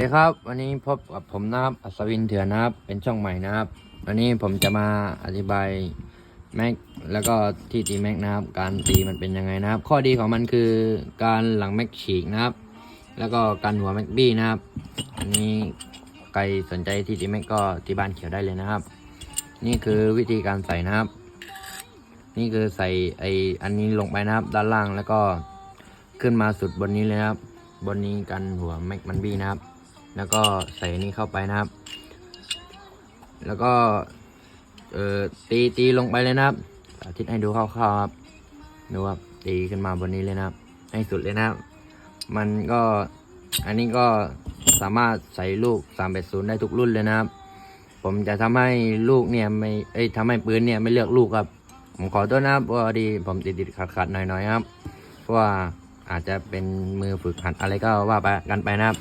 สวัสดีครับวันนี้พบกับผมนะครับอัศวินเถื่อนนะครับ เป็นช่องใหม่นะครับ วันนี้ผมจะมาอธิบายแม็กแล้วก็ที่ตีแม็กนะครับ การตีมันเป็นยังไงนะครับ ข้อดีของมันคือการหลังแม็กฉีกนะครับ แล้วก็การหัวแม็กบี้นะครับ อันนี้ใครสนใจที่ตีแม็กก็ที่บ้านเขียวได้เลยนะครับ นี่คือวิธีการใส่นะครับ นี่คือใส่ไออันนี้ลงไปนะครับ ด้านล่างแล้วก็ขึ้นมาสุดบนนี้เลยนะครับ บนนี้กันหัวแม็กมันบี้นะครับ แล้วก็ใส่นี่เข้าไปนะครับ แล้วก็เอ่อตีตีลงไปเลยนะครับสาธิตให้ดูคร่าวๆครับดูครับตีขึ้นมาบนนี้เลยนะครับ ให้สุดเลยนะครับ มันก็อันนี้ก็สามารถใส่ลูก 380 ได้ทุกรุ่นเลยนะครับ ผมจะทำให้ลูกเนี่ยไม่เอ้ยทำให้ปืนเนี่ยไม่เลือกลูกครับ ผมขอโทษนะครับพอดีผมติดติดขัดขัดๆหน่อยๆครับ เพราะว่าอาจจะเป็นมือฝึกหัดอะไรก็ว่าไปกันไปนะครับ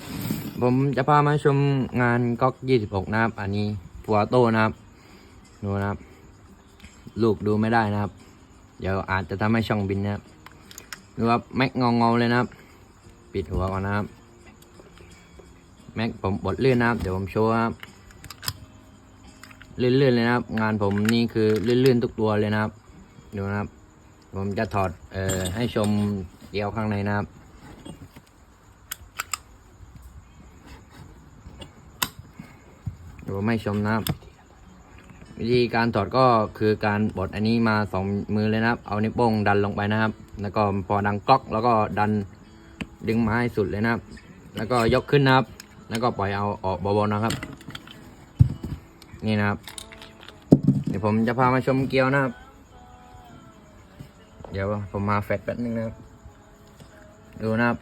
ผมจะพามาชมงานก๊อก26นะครับ อันนี้ฟัวโต้นะครับ ดูนะครับ ลูกดูไม่ได้นะครับ เดี๋ยวอาจจะทำให้ช่องบินนะครับดูครับแม็กงองงๆเลยนะครับ ปิดหัวก่อนนะครับ แม็กผมบดเลื่อนนะครับ เดี๋ยวผมโชว์ครับเลื่อนๆเลยนะครับ งานผมนี่คือเลื่อนๆทุกตัวเลยนะครับ ดูนะครับ ผมจะถอดเอ่อให้ชมเดียวข้างในนะครับ เดี๋ยวผมให้ชมนะครับ วิธีการถอดก็คือการบดอันนี้มาสองมือเลยนะครับ เอานิ้วโป้งดันลงไปนะครับ แล้วก็พอดังก๊อกแล้วก็ดันดึงไม้สุดเลยนะครับ แล้วก็ยกขึ้นนะครับ แล้วก็ปล่อยเอาออกเบาๆนะครับ นี่นะครับ เดี๋ยวผมจะพามาชมเกียวนะครับ เดี๋ยวผมมาแฟลชแป๊บนึงนะครับ ดูนะครับ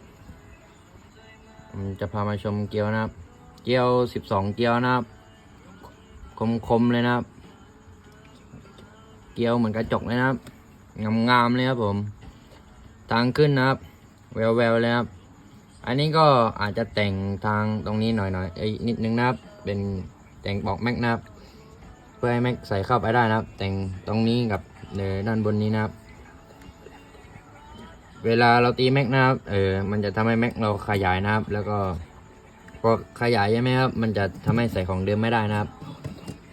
ผมจะพามาชมเกียวนะครับ เกียวสิบสองเกียวนะครับ คมๆเลยนะครับ เกียวเหมือนกระจกเลยนะครับ งามๆเลยครับผม ทางขึ้นนะครับ แววๆเลยครับ อันนี้ก็อาจจะแต่งทางตรงนี้หน่อยๆไอ้ยนิดนึงนะครับ เป็นแต่งบอกแม็กนะครับ เพื่อให้แม็กใส่เข้าไปได้นะครับ แต่งตรงนี้กับเนด้านบนนี้นะครับ เวลาเราตีแม็กนะครับ เออ มันจะทำให้แม็กเราขยายนะครับ แล้วก็พอขยายใช่ไหมครับ มันจะทำให้ใส่ของเดิมไม่ได้นะครับ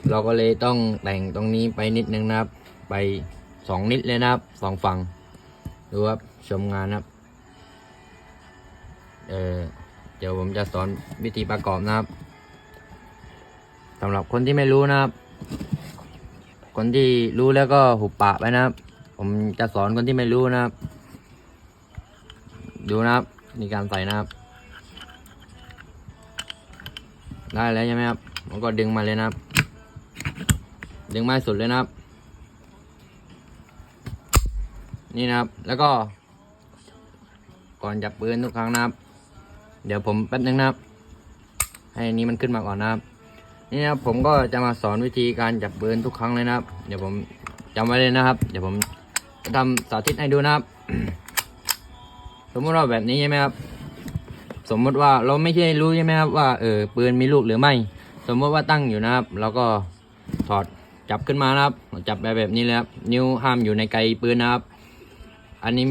เราก็เลยต้องแต่งตรงนี้ไปนิดนึงนะครับ ไปสองนิดเลยนะครับสองฝั่งดูครับชมงานนะครับ เออเดี๋ยวผมจะสอนวิธีประกอบนะครับสำหรับคนที่ไม่รู้นะครับ คนที่รู้แล้วก็หุบปากไปนะครับ ผมจะสอนคนที่ไม่รู้นะครับ ดูนะครับ มีการใส่นะครับ ได้แล้วใช่ไหมครับผมก็ดึงมาเลยนะครับ ดึงไม้สุดเลยนะครับ นี่นะครับ แล้วก็ ก่อนจับปืนทุกครั้งนะครับ เดี๋ยวผมแป๊บนึงนะครับ ให้อันนี้มันขึ้นมาก่อนนะครับ นี่นะครับผมก็จะมาสอนวิธีการจับปืนทุกครั้งเลยนะครับ เดี๋ยวผมจำไว้เลยนะครับ เดี๋ยวผมจะทำสาธิตให้ดูนะครับ สมมติว่าแบบนี้ใช่ไหมครับ สมมติว่าเราไม่ใช่รู้ใช่ไหมครับว่าเออปืนมีลูกหรือไม่ สมมติว่าตั้งอยู่นะครับเราก็ถอด จับขึ้นมานะครับ จับแบบนี้เลยครับ นิ้วห้ามอยู่ในไกลปืนนะครับ อันนี้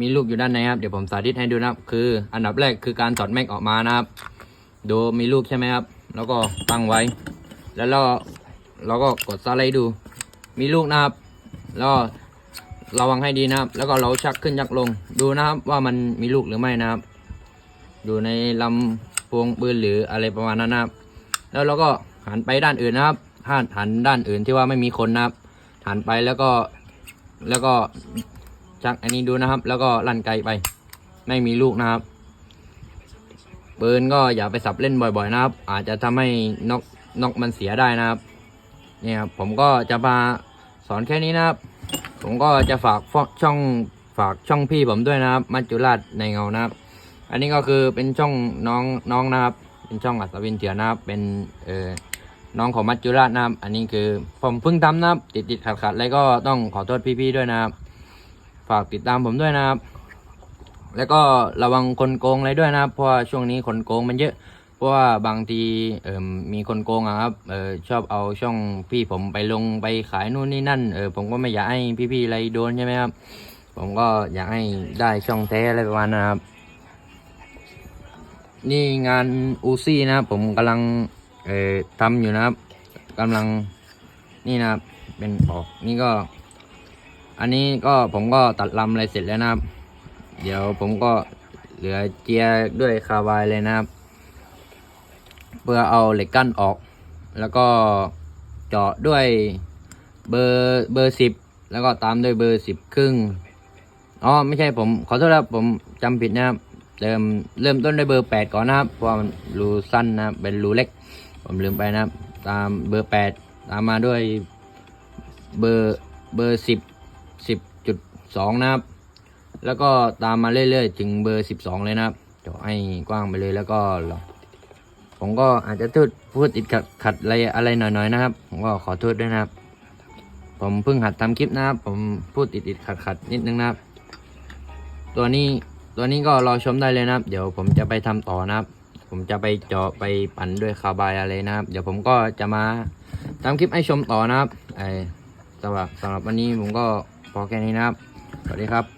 มีลูกอยู่ด้านในครับ เดี๋ยวผมสาธิตให้ดูนะครับ คือ อันดับแรกคือการถอดแม็กออกมานะครับ ดูมีลูกใช่ไหมครับ แล้วก็ตั้งไว้ แล้วเราเราก็กดสไลด์ดู มีลูกนะครับ แล้วระวังให้ดีนะครับ แล้วก็เราชักขึ้นชักลง ดูนะครับว่ามันมีลูกหรือไม่นะครับ อยู่ในลำพวงปืนหรืออะไรประมาณนั้นนะครับ แล้วเราก็หันไปด้านอื่นนะครับ หันหันด้านอื่นที่ว่าไม่มีคนนะครับ หันไปแล้วก็แล้วก็ชักอันนี้ดูนะครับ แล้วก็ลั่นไกลไป ไม่มีลูกนะครับปืนก็อย่าไปสับเล่นบ่อยๆนะครับ อาจจะทำให้นกนกมันเสียได้นะครับเนี่ยครับผมก็จะมาสอนแค่นี้นะครับ ผมก็จะฝากช่องฝากช่องพี่ผมด้วยนะครับ มัจจุราชในเงานะครับ อันนี้ก็คือเป็นช่องน้องน้องนะครับ เป็นช่องอัศวินเถื่อนนะครับ เป็นเออ น้องของมัจจุราชนะครับ อันนี้คือผมเพิ่งทำนะครับติดติดขัดขัดๆอะไรก็ต้องขอโทษพี่ๆด้วยนะครับ ฝากติดตามผมด้วยนะครับ แล้วก็ระวังคนโกงอะไรด้วยนะครับ เพราะว่าช่วงนี้คนโกงมันเยอะ เพราะว่าบางทีเอ่มมีคนโกงอะครับเออชอบเอาช่องพี่ผมไปลงไปขายนู่นนี่นั่นเออผมก็ไม่อยากให้พี่ๆอะไรโดนใช่ไหมครับ ผมก็อยากให้ได้ช่องแท้อะไรประมาณนั้นนะครับนี่งานอูซี่นะครับผมกำลัง เอ่อทำอยู่นะครับกำลังนี่นะครับ เป็นปอกนี่ก็ อันนี้ก็ผมก็ตัดลำอะไรเสร็จแล้วนะครับ เดี๋ยวผมก็เหลือเจียร์ด้วยคาร์บายเลยนะครับ เพื่อเอาเหล็กกั้นออก แล้วก็เจาะด้วยเบอร์เบอร์สิบแล้วก็ตามด้วยเบอร์สิบครึ่งอ๋อไม่ใช่ผมขอโทษครับผมจำผิดนะครับ เริ่มเริ่มต้นด้วยเบอร์แปดก่อนนะครับเพราะว่ามันรูสั้นนะครับเป็นรูเล็ก ผมลืมไปนะครับ ตามเบอร์แปดตามมาด้วยเบอร์เบอร์สิบสิบจุดสองนะครับ แล้วก็ตามมาเรื่อยๆ ถึงเบอร์สิบสองเลยนะครับเจาะให้กว้างไปเลยแล้วก็ผมก็อาจจะพูดพูดติดขัดขัดอะไรอะไรหน่อยๆนะครับ ผมก็ขอโทษด้วยนะครับ ผมเพิ่งหัดทำคลิปนะครับ ผมพูดติดติดขัดขัดนิดนึงนะครับ ตัวนี้ตัวนี้ก็รอชมได้เลยนะครับ เดี๋ยวผมจะไปทำต่อนะครับ ผมจะไปเจาะไปปั่นด้วยคาร์บายอะไรนะครับ เดี๋ยวผมก็จะมาทำคลิปให้ชมต่อนะครับไอ้สำหรับสำหรับวันนี้ผมก็พอแค่นี้นะครับ สวัสดีครับ